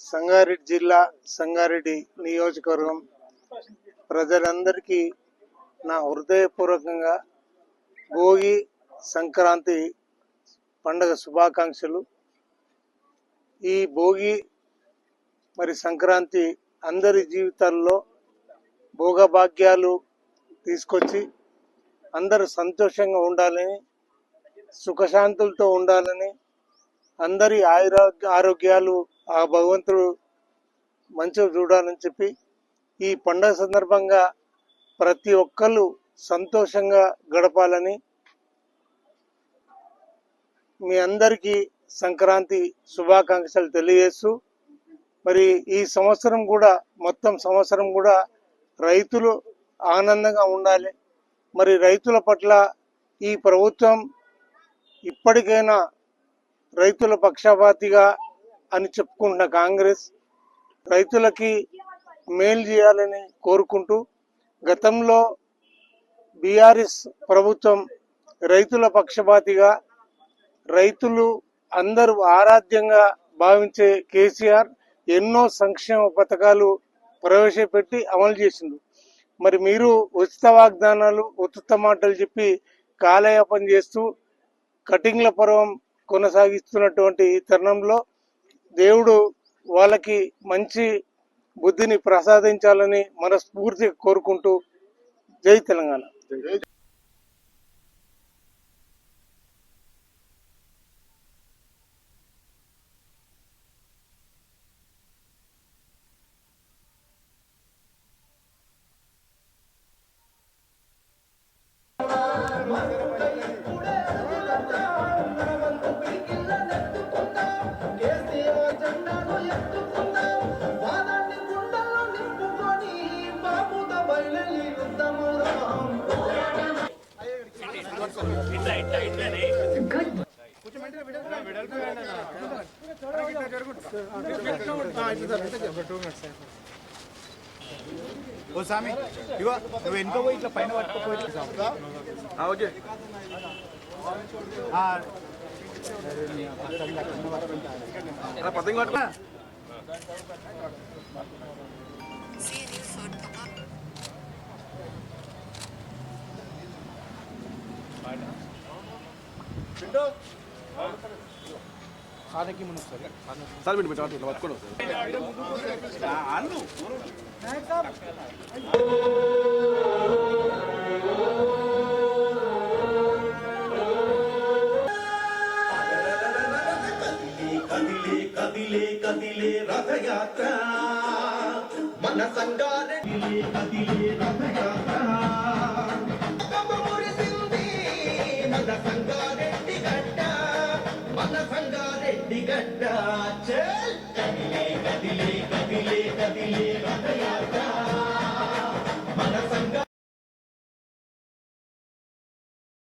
సంగారెడ్డి జిల్లా సంగారెడ్డి నియోజకవర్గం ప్రజలందరికీ నా హృదయపూర్వకంగా భోగి సంక్రాంతి పండగ శుభాకాంక్షలు. ఈ భోగి మరి సంక్రాంతి అందరి జీవితాల్లో భోగభాగ్యాలు తీసుకొచ్చి అందరూ సంతోషంగా ఉండాలని సుఖశాంతులతో ఉండాలని అందరి ఆరోగ్య ఆరోగ్యాలు ఆ భగవంతుడు మంచిగా చూడాలని చెప్పి ఈ పండగ సందర్భంగా ప్రతి ఒక్కళ్ళు సంతోషంగా గడపాలని మీ అందరికీ సంక్రాంతి శుభాకాంక్షలు తెలియజేస్తూ మరి ఈ సంవత్సరం కూడా మొత్తం సంవత్సరం కూడా రైతులు ఆనందంగా ఉండాలి. మరి రైతుల పట్ల ఈ ప్రభుత్వం ఇప్పటికైనా రైతుల పక్షపాతిగా అని చెప్పుకుంటున్న కాంగ్రెస్ రైతులకి మేలు చేయాలని కోరుకుంటూ గతంలో బీఆర్ఎస్ ప్రభుత్వం రైతుల పక్షపాతిగా రైతులు అందరూ ఆరాధ్యంగా భావించే కేసీఆర్ ఎన్నో సంక్షేమ పథకాలు ప్రవేశపెట్టి అమలు చేసిండు. మరి మీరు ఉచిత వాగ్దానాలు ఉచిత మాటలు చెప్పి కాలయాపన చేస్తూ కటింగ్ల పర్వం కొనసాగిస్తున్నటువంటి ఈ తరుణంలో దేవుడు వాళ్ళకి మంచి బుద్ధిని ప్రసాదించాలని మనస్ఫూర్తిగా కోరుకుంటూ జై తెలంగాణ. ఓ స్వామి ఇగో నువ్వు వెనుక పోయి ఇట్లా పైన పట్టుకోపోయి ఓకే పతంగి పట్టుకో సార్ మీరు పెట్టాలి ఇట్లా పట్టుకోండి అన్ను కదిలే కదిలే కదిలే రథయాత్ర మన సంగారె కదిలే కదిలే రథయాత్ర మురిసింది మన సంగారెడ్డి గడ్డ. మన ఒడ్డి గడ్డ కదిలే కదిలే కదిలే కదిలే కదయారు